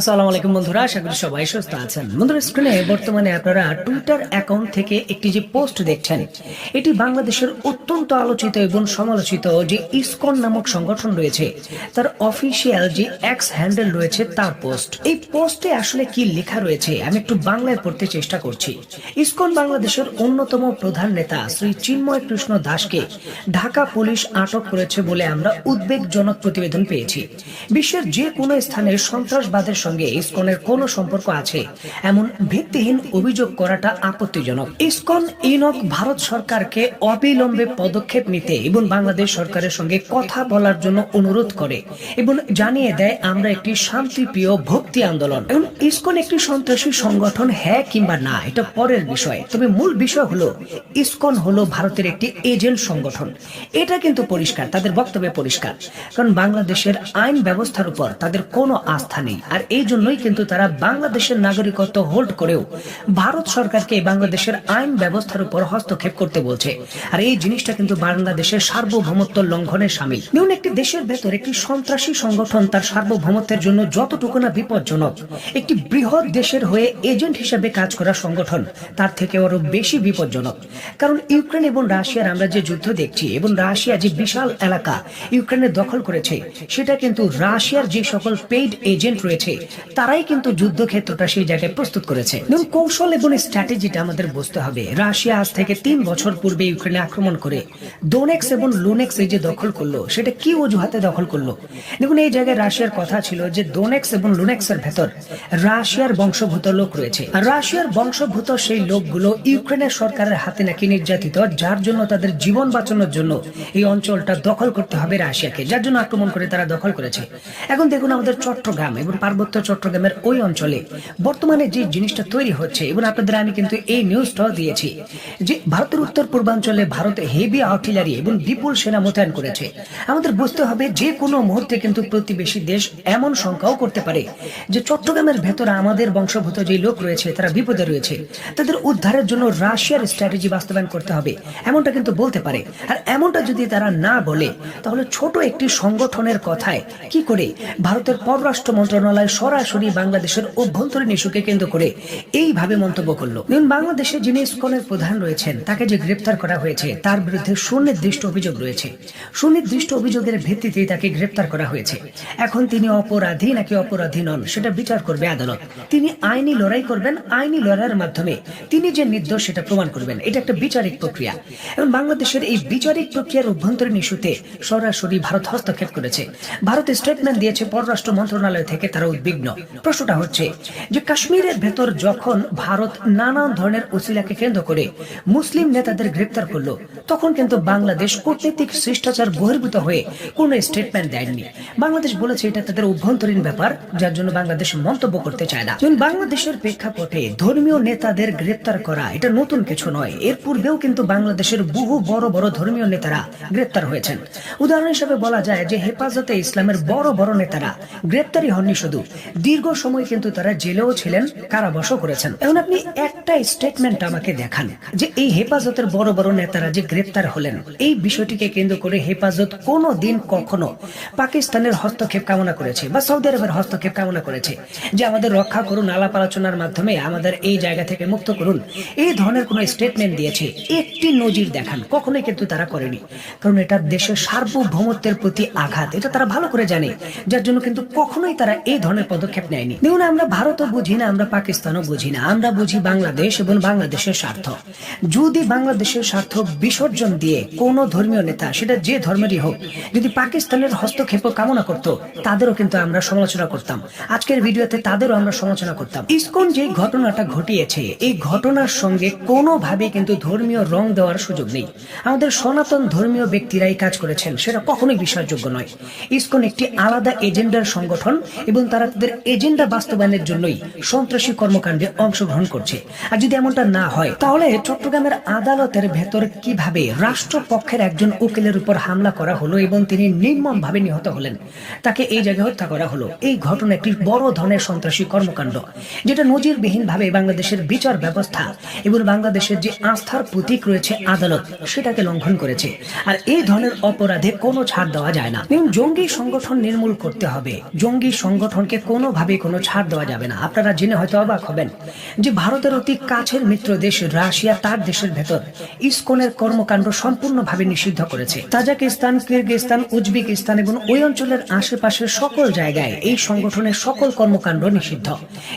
আসসালামু আলাইকুম বন্ধুরা, আশা করি সবাই সুস্থ আছেন। বন্ধুরা স্ক্রিনে বর্তমানে আপনারা টুইটার অ্যাকাউন্ট থেকে একটি যে পোস্ট দেখছেন, এটি বাংলাদেশের অত্যন্ত আলোচিত এবং সমালোচিত যে ইসকন নামক সংগঠন রয়েছে, তার অফিসিয়াল যে এক্স হ্যান্ডেল রয়েছে, তার পোস্ট এই পোস্টে আসলে কি লেখা রয়েছে, আমি একটু বাংলায় পড়তে চেষ্টা করছি। ইসকন বাংলাদেশের অন্যতম প্রধান নেতা শ্রী চিন্ময় কৃষ্ণ দাসকে ঢাকা পুলিশ আটক করেছে বলে আমরা উদ্বেগজনক প্রতিবেদন পেয়েছি। বিশ্বের যে কোনো স্থানে সন্ত্রাসবাদের সঙ্গে ইসকনের কোনো সম্পর্ক আছে? এমন ভিত্তিহীন অভিযোগ করাটা আপত্তিজনক। ইসকন, ইনক ভারত সরকারকে অবিলম্বে পদক্ষেপ নিতে এবং বাংলাদেশ সরকারের সঙ্গে কথা বলার জন্য অনুরোধ করে এবং জানিয়ে দেয়, আমরা একটি শান্তিপ্রিয় ভক্তি আন্দোলন। এবং ইসকন একটি সন্ত্রাসী সংগঠন হ্যাঁ কিংবা না, এটা পরের বিষয়। তবে মূল বিষয় হলো, ইসকন হলো ভারতের একটি এজেন্ট সংগঠন। এটা কিন্তু পরিষ্কার, তাদের বক্তব্যে পরিষ্কার। কারণ বাংলাদেশের আইন ব্যবস্থার উপর তাদের কোনো আস্থা নেই। আর এই জন্যই কিন্তু তারা বাংলাদেশের নাগরিকত্ব হোল্ড করেও ভারত সরকারকে বাংলাদেশের আইন ব্যবস্থার উপর হস্তক্ষেপ করতে বলছে। আর এই জিনিসটা কিন্তু বাংলাদেশের সার্বভৌমত্ব লঙ্ঘনের সামিল। দেখুন একটি দেশের ভেতর একটি সন্ত্রাসী সংগঠন তার সার্বভৌমত্বের জন্য যতটুকু না বিপজ্জনক, একটি বৃহৎ দেশের হয়ে এজেন্ট হিসেবে কাজ করা সংগঠন, তার থেকে আরও বেশি বিপজ্জনক। কারণ ইউক্রেন এবং রাশিয়ার আমরা যে যুদ্ধ দেখছি এবং রাশিয়া যে বিশাল এলাকা ইউক্রেনের দখল করেছে, সেটা কিন্তু রাশিয়ার যে সকল পেইড এজেন্ট রয়েছে তারাই কিন্তু যুদ্ধক্ষেত্রটা সেই জায়গায় প্রস্তুত করেছে। এবং কৌশল এবং স্ট্র্যাটেজিটা আমাদের বুঝতে হবে। রাশিয়া আজ থেকে তিন বছর পূর্বে ইউক্রেনে আক্রমণ করে ডোনেক্স এবং লুনেক্স এই যে দখল করল, সেটা কি অজুহাতে দখল করল? দেখুন, এই জায়গায় রাশিয়ার কথা ছিল যে ডোনেক্স এবং লুনেক্সের ভেতর রাশিয়ার বংশভূত লোক রয়েছে। আর রাশিয়ার বংশভূত সেই লোকগুলো ইউক্রেনের সরকারের হাতে নাকি নির্যাতিত, যার জন্য তাদের জীবন বাঁচানোর জন্য এই অঞ্চলটা দখল করতে হবে রাশিয়াকে, যার জন্য আক্রমণ করে তারা দখল করেছে। এখন দেখুন, আমাদের চট্টগ্রাম এবং পার্বত্য চট্টগ্রামের ওই অঞ্চলে। বর্তমানে যে জিনিসটা তৈরি হচ্ছে, এবং আপনাদের আমি কিন্তু এই নিউজটাও দিয়েছি, যে ভারতের উত্তর পূর্বাঞ্চলে ভারত হেভি আর্টিলারি এবং বিপুল সেনা মোতায়েন করেছে। আমাদের বুঝতে হবে যে কোনো মুহূর্তে কিন্তু প্রতিবেশী দেশ এমন শঙ্কাও করতে পারে, যে চট্টগ্রামের ভেতরে আমাদের বংশভূত যে লোক রয়েছে, তারা বিপদে রয়েছে। তাদের উদ্ধারের জন্য রাশিয়ার স্ট্র্যাটেজি বাস্তবায়ন করতে হবে, এমনটা কিন্তু বলতে পারে। আর এমনটা যদি তারা না বলে, তাহলে ছোট একটি সংগঠনের কথায় কি করে ভারতের পররাষ্ট্র মন্ত্রণালয় সরাসরি বাংলাদেশের অভ্যন্তরীণ ইস্যুকে কেন্দ্র করে এইভাবে মন্তব্য করল। বাংলাদেশে যিনি ইসকনের প্রধান রয়েছেন, তাকে যে গ্রেপ্তার করা হয়েছে, তার বিরুদ্ধে সুনির্দিষ্ট অভিযোগ রয়েছে। সুনির্দিষ্ট অভিযোগের ভিত্তিতে তাকে গ্রেপ্তার করা হয়েছে। এখন তিনি অপরাধী নাকি অপরাধী নন, সেটা বিচার করবে আদালত। তিনি আইনি লড়াই করবেন, আইনি লড়াইয়ের মাধ্যমে তিনি যে নির্দোষ, সেটা প্রমাণ করবেন। এটা একটা বিচারিক প্রক্রিয়া। এবং বাংলাদেশের এই বিচারিক প্রক্রিয়ার অভ্যন্তরীণ ইস্যুতে সরাসরি ভারত হস্তক্ষেপ করেছে। ভারত স্টেটমেন্ট দিয়েছে, পররাষ্ট্র মন্ত্রণালয় থেকে তারা উদ্বিগ্ন প্রশ্নটা হচ্ছে যে কাশ্মীরের ভেতর যখন ভারত নানান ধরনের উসিলাকে কেন্দ্র করে মুসলিম নেতাদের গ্রেপ্তার করল, তখন কিন্তু বাংলাদেশ কূটনৈতিক শিষ্টাচার বহির্ভূত হয়ে কোনো স্টেটমেন্ট দেয়নি। বাংলাদেশ বলেছে এটা তাদের অভ্যন্তরীণ ব্যাপার, যার জন্য বাংলাদেশ মন্তব্য করতে চায় না। বাংলাদেশের প্রেক্ষাপটে ধর্মীয় নেতাদের গ্রেপ্তার করা এটা নতুন কিছু নয়। এর পূর্বেও কিন্তু বাংলাদেশের বহু বড় বড় ধর্মীয় নেতারা গ্রেপ্তার হয়েছেন। উদাহরণ হিসেবে বলা যায় যে হেফাজতে ইসলামের বড় বড় নেতারা গ্রেপ্তারি হননি শুধু দীর্ঘ সময় কিন্তু তারা জেলেও ছিলেন, কারাবাসও করেছেন। এখন আপনি একটা স্টেটমেন্ট আমাকে দেখান, যে এই হেফাজতের বড় বড় নেতারা যে গ্রেপ্তার হলেন, এই বিষয়টিকে কেন্দ্র করে হেফাজত কোনো দিন কখনো পাকিস্তানের হস্তক্ষেপ কামনা করেছে, বা সৌদি আরবের হস্তক্ষেপ কামনা করেছে, যে আমাদের রক্ষা করুন, আলাপ আলোচনার মাধ্যমে আমাদের এই জায়গা থেকে মুক্ত করুন। এই ধরনের কোনো স্টেটমেন্ট দিয়েছে, একটি নজির দেখান, কখনোই কিন্তু তারা করেনি। কারণ এটা দেশের সার্বভৌমত্বের প্রতি আঘাত, এটা তারা ভালো করে জানে, যার জন্য কিন্তু কখনোই তারা এই ধরনের পদক্ষেপ নেয়নি। দেখুন, আমরা ভারতও বুঝি না, আমরা পাকিস্তানও বুঝি না। আমরা বুঝি বাংলাদেশ এবং বাংলাদেশের স্বার্থ। যদি বাংলাদেশের স্বার্থ বিসর্জন দিয়ে কোনো ধর্মীয় নেতা, সেটা যে ধর্মেরই হোক, যদি পাকিস্তানের হস্তক্ষেপ কামনা করত, তাদেরও কিন্তু আমরা সমালোচনা করতাম। আজকের ভিডিওতে তাদেরও আমরা সমালোচনা করতাম। ইসকন যে ঘটনাটা ঘটিয়েছে, এই ঘটনার সঙ্গে কোনোভাবে কিন্তু ধর্মীয় রং দেওয়ার সুযোগ নেই। আমাদের সনাতন ধর্মীয় ব্যক্তিরা এই কাজ করেছেন, সেটা কখনোই বিশ্বাসযোগ্য নয়। ইসকন একটি আলাদা এজেন্ডার সংগঠন এবং তারা তাদের এজেন্ডা বাস্তবায়নের জন্যই সন্ত্রাসী কর্মকাণ্ডে অংশগ্রহণ করছে। আর যদি এমনটা না হয়, তাহলে চট্টগ্রামের আদালতের ভেতর কীভাবে রাষ্ট্রপক্ষের একজন উকিলের উপর হামলা করা হলো এবং তিনি নির্মম ভাবে নিহত হলেন, তাকে এই জায়গায় হত্যা করা হলো, এই ঘটনা একটি বড় ধরনের সন্ত্রাসী কর্মকাণ্ড, যেটা নজিরবিহীন ভাবে বাংলাদেশের বিচার ব্যবস্থা এবং বাংলাদেশের যে আস্থার প্রতীক রয়েছে আদালত, সেটাকে লঙ্ঘন করেছে। আর এই ধরনের অপরাধে কোনো ছাড় দেওয়া যায় না। জঙ্গি সংগঠন নির্মূল করতে হবে। জঙ্গি সংগঠনকে কোনোভাবেই কোনো ছাড় দেওয়া যাবে না। আপনারা জেনে হয়তো অবাক হবেন যে ভারতের অতি কাছের মিত্র দেশ রাশিয়া, তার দেশের ভেতর ইসকনের কর্মকাণ্ড সম্পূর্ণভাবে নিষিদ্ধ করেছে। তাজাকিস্তান, কিরগিস্তান, উজবেকিস্তান এবং ওই অঞ্চলের আশেপাশের সকল জায়গায় এই সংগঠনের সকল কর্মকাণ্ড নিষিদ্ধ।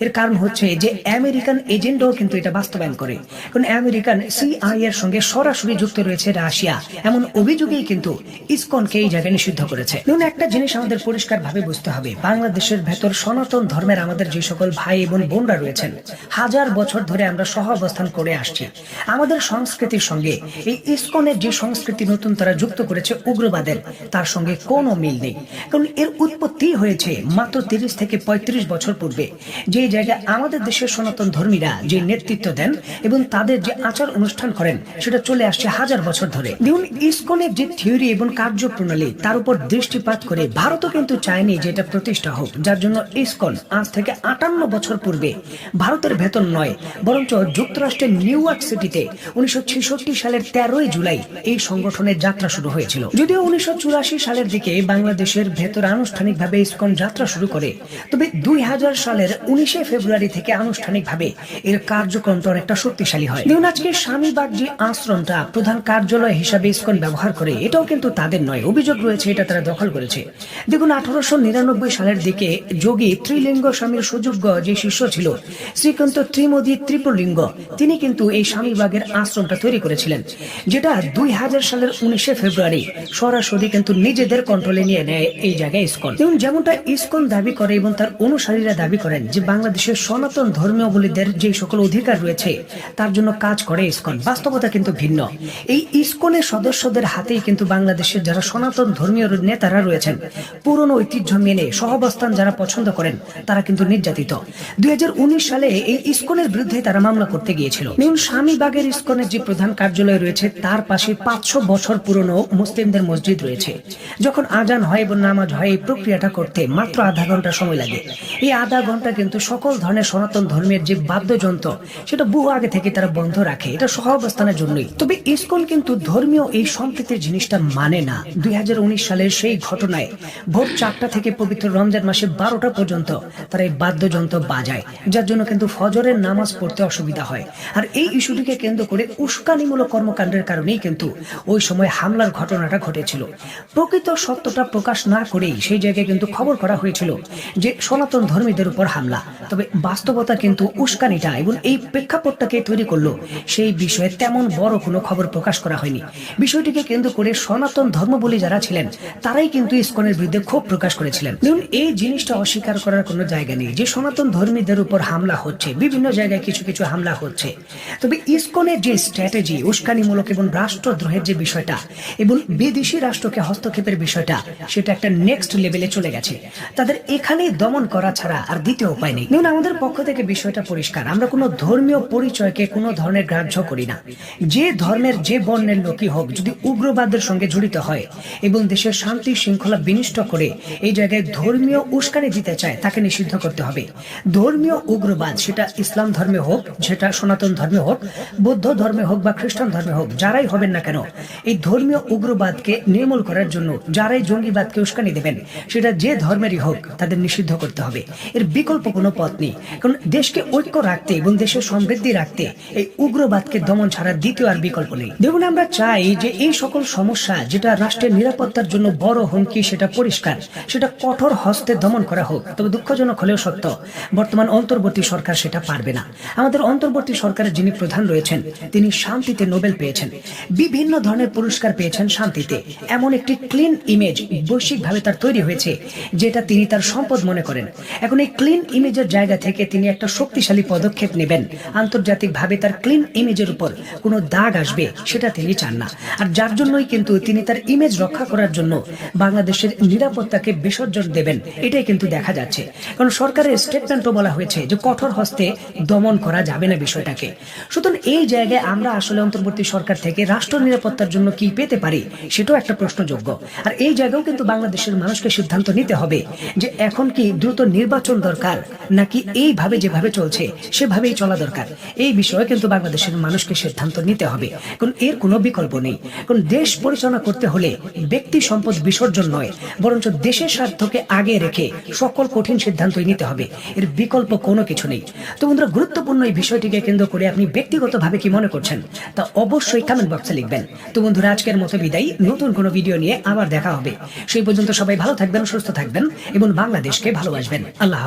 এর কারণ হচ্ছে যে আমেরিকান এজেন্টও কিন্তু এটা বাস্তবায়ন করে। কারণ আমেরিকান সিআই এর সঙ্গে সরাসরি যুক্ত রয়েছে রাশিয়া। এমন অভিযোগেই কিন্তু ইসকনকে এই জায়গায় নিষিদ্ধ করেছে। একটা জিনিস আমাদের পরিষ্কার ভাবে বুঝতে হবে। বাংলাদেশের ভেতর সনাতন ধর্মের আমাদের যে সকল ভাই এবং বোনরা রয়েছেন, হাজার বছর ধরে আমরা সহ অবস্থান করে আসছি। আমাদের সংস্কৃতির সঙ্গে, এই ইসকনের যে সংস্কৃতি নতুন তারা যুক্ত করেছে উগ্রবাদের, তার সঙ্গে কোনো মিল নেই। কারণ এর উৎপত্তি হয়েছে মাত্র তিরিশ থেকে পঁয়ত্রিশ বছর পূর্বে। যে জায়গায় আমাদের দেশের সনাতন ধর্মীরা যে নেতৃত্ব দেন এবং তাদের যে আচার অনুষ্ঠান করেন, সেটা চলে আসছে হাজার বছর ধরে। দেখুন, ইসকনের যে থিওরি এবং কার্যপ্রণালী, তার উপর দৃষ্টিপাত করে ভারতও কিন্তু চায়নি যে এটা প্রতিষ্ঠা হোক। যার জন্য ইসকন আজ থেকে আটান্ন বছর পূর্বে ভারতের ভেতর নয়, বরঞ্চ যুক্তরাষ্ট্রের নিউ ইয়র্ক সিটিতে উনিশশো সালের তেরোই জুলাই এই সংগঠনের যাত্রা শুরু হয়েছিল। যদিও উনিশশো সালের দিকে বাংলাদেশের ভেতর আনুষ্ঠানিকভাবে ইসকন যাত্রা শুরু করে, তবে দুই সালের উনিশে ফেব্রুয়ারি থেকে আনুষ্ঠানিকভাবে এর কার্যক্রমটা অনেকটা শক্তিশালী হয়। দেখুন, আজকে স্বামীবাগ যে আশ্রমটা প্রধান কার্যালয় হিসাবে ইসকন ব্যবহার করে, এটাও কিন্তু তাদের নয়, অভিযোগ রয়েছে, এটা তারা দখল করেছে। দেখুন, আঠারোশো নিরানব্বই সালের দিকে যোগী ত্রিলিঙ্গ স্বামীর সুযোগ্য যে শিষ্য ছিল, শ্রীকান্ত ত্রিমোদী ত্রিপুলিঙ্গ তিনি কিন্তু এই স্বামীবাগের আশ্রমটা তৈরি করেছিলেন, যেটা দুই হাজার সালের উনিশে ফেব্রুয়ারি। সরাসরি কিন্তু নিজেদের কন্ট্রোলে নিয়ে নেয় এই জায়গায় ইসকন। এবং যেমনটা ইসকন দাবি করে এবং তার অনুসারীরা দাবি করেন যে বাংলাদেশের সনাতন ধর্মীয় বলিদের যে সকল অধিকার রয়েছে, তার জন্য কাজ করে ইসকন। বাস্তবতা কিন্তু ভিন্ন। এই ইসকনের সদস্যদের হাতেই কিন্তু বাংলাদেশের যারা সনাতন ধর্মীয় নেতারা রয়েছেন, পুরনো ঐতিহ্য মেনে সহাবস্থান যারা পছন্দ করেন। তারা কিন্তু নির্যাতিত। দুই হাজার উনিশ সালে এই ইসকনের বিরুদ্ধে তারা মামলা করতে গিয়েছিল। দেখুন স্বামীবাগের ইসকনের যে প্রধান কার্যালয় রয়েছে, তার পাশে পাঁচশো বছর পুরনো মুসলিমদের মসজিদ রয়েছে। যখন আজান হয় এবং নামাজ হয়, এই প্রক্রিয়াটা করতে মাত্র আধা ঘণ্টা সময় লাগে। এই আধা ঘণ্টা কিন্তু সকল ধরনের সনাতন ধর্মের যে বাদ্যযন্ত্র, সেটা বহু আগে থেকে তারা বন্ধ রাখে। এটা সহাবস্থানের জন্যই। তবে ইসকন কিন্তু ধর্মীয় এই সম্প্রীতির জিনিসটা মানে না। দুই হাজার উনিশ সালের সেই ঘটনায় ভোর চারটা থেকে পবিত্র রমজান মাসে বারোটা পর্যন্ত তারা এই বাদ্যযন্ত্র বাজায়, যার জন্য কিন্তু ফজরের নামাজ পড়তে অসুবিধা হয়। আর এই ইস্যুটিকে কেন্দ্র করে উস্কানিমূলক কর্মকাণ্ডের কারণেই কিন্তু ওই সময় হামলার ঘটনাটা ঘটেছিল। প্রকৃত সত্যটা প্রকাশ না করেই সেই জায়গায় কিন্তু খবর করা হয়েছিল যে সনাতন ধর্মীদের উপর হামলা। তবে বাস্তবতা কিন্তু উস্কানিটা এবং এই প্রেক্ষাপটটাকে তৈরি করল, সেই বিষয়ে তেমন বড় কোনো খবর প্রকাশ করা হয়নি। বিষয়টিকে কেন্দ্র করে সনাতন ধর্ম বলে যারা ছিলেন, তারাই কিন্তু ইস্কনের বিরুদ্ধে ক্ষোভ প্রকাশ করেছিলেন। দেখুন এই জিনিসটা করার কোনো জায়গা নেই। যে সনাতন ধর্মীদের উপর হামলা হচ্ছে, বিভিন্ন জায়গায় কিছু কিছু হামলা হচ্ছে। তবে ইসকনের যে স্ট্র্যাটেজি উস্কানিমূলক এবং রাষ্ট্রদ্রোহের যে বিষয়টা এবং বিদেশি রাষ্ট্রকে হস্তক্ষেপের বিষয়টা, সেটা একটা নেক্সট লেভেলে চলে গেছে। তাদের এখানে দমন করা ছাড়া আর দ্বিতীয় উপায় নেই। দেখুন আমাদের পক্ষ থেকে বিষয়টা পরিষ্কার। আমরা কোনো ধর্মীয় পরিচয়কে কোনো ধরনের গ্রাহ্য করি না। যে ধর্মের যে বর্ণের লোকই হোক, যদি উগ্রবাদের সঙ্গে জড়িত হয় এবং দেশের শান্তি শৃঙ্খলা বিনিষ্ট করে এই জায়গায় ধর্মীয় উস্কানি দিতে চায়, তাকে নিষিদ্ধ করতে হবে। ধর্মীয় উগ্রবাদ, সেটা ইসলাম ধর্মে হোক, সেটা সনাতন ধর্মে হোক, বৌদ্ধ ধর্মে হোক বা খ্রিস্টান ধর্মে হোক, যারাই হবেন না কেন, এই ধর্মীয় উগ্রবাদকে নির্মূল করার জন্য যারাই জঙ্গিবাদকে উস্কানি দেবেন, সেটা যে ধর্মেরই হোক, তাদের নিষিদ্ধ করতে হবে। এর বিকল্প কোনো পথ নেই। কারণ দেশকে ঐক্য রাখতে এবং দেশের সমৃদ্ধি রাখতে এই উগ্রবাদকে দমন ছাড়া দ্বিতীয় আর বিকল্প নেই। দেখুন, আমরা চাই যে এই সকল সমস্যা, যেটা রাষ্ট্রের নিরাপত্তার জন্য বড় হুমকি, সেটা পরিষ্কার, সেটা কঠোর হস্তে দমন করা হোক। তবে দুঃখজনক হলেও সত্য, বর্তমান অন্তর্বর্তী সরকার সেটা পারবে না। আমাদের অন্তর্বর্তী সরকারের যিনি প্রধান রয়েছেন, তিনি শান্তিতে নোবেল পেয়েছেন। বিভিন্ন ধরনের পুরস্কার পেয়েছেন শান্তিতে। এমন একটি ক্লিন ইমেজ বৈশ্বিকভাবে তার তৈরি হয়েছে, যেটা তিনি তার সম্পদ মনে করেন। এখন এই ক্লিন ইমেজের জায়গা থেকে তিনি একটা শক্তিশালী পদক্ষেপ নেবেন। আন্তর্জাতিকভাবে তার ক্লিন ইমেজের উপর কোনো দাগ আসবে, সেটা তিনি চান না। আর যার জন্যই কিন্তু তিনি তার ইমেজ রক্ষা করার জন্য বাংলাদেশের নিরাপত্তাকে বিসর্জন দেবেন, এটাই কিন্তু দেখা যাচ্ছে। কারণ সরকারের স্টেটমেন্টও বলা হয়েছে যে কঠোর হস্তে দমন করা যাবে না বিষয়টাকে। সুতরাং এই জায়গায় আমরা আসলে অন্তর্বর্তী সরকার থেকে রাষ্ট্র নিরাপত্তার জন্য কি পেতে পারি, সেটাও একটা প্রশ্নযোগ্য। আর এই জায়গাও কিন্তু বাংলাদেশের মানুষকে সিদ্ধান্ত নিতে হবে যে এখন কি দ্রুত নির্বাচন দরকার, নাকি এইভাবে যেভাবে চলছে, সেভাবেই চলা দরকার। এই বিষয়ে কিন্তু বাংলাদেশের মানুষকে সিদ্ধান্ত নিতে হবে। কারণ এর কোনো বিকল্প নেই। কারণ দেশ পরিচালনা করতে হলে ব্যক্তি সম্পদ বিসর্জন নয়, বরঞ্চ দেশের স্বার্থকে আগে রেখে সকল সকল কঠিন সিদ্ধান্তই নিতে হবে। এর বিকল্প কোনো কিছু নেই। তো বন্ধুরা, গুরুত্বপূর্ণ এই বিষয়টিকে কেন্দ্র করে আপনি ব্যক্তিগতভাবে কি মনে করছেন? তা অবশ্যই কমেন্ট বক্সে লিখবেন। তো বন্ধুরা, আজকের মতো বিদায়। নতুন কোনো ভিডিও নিয়ে আবার দেখা হবে। সেই পর্যন্ত সবাই ভালো থাকবেন, সুস্থ থাকবেন এবং বাংলাদেশকে ভালোবাসবেন। আল্লাহ।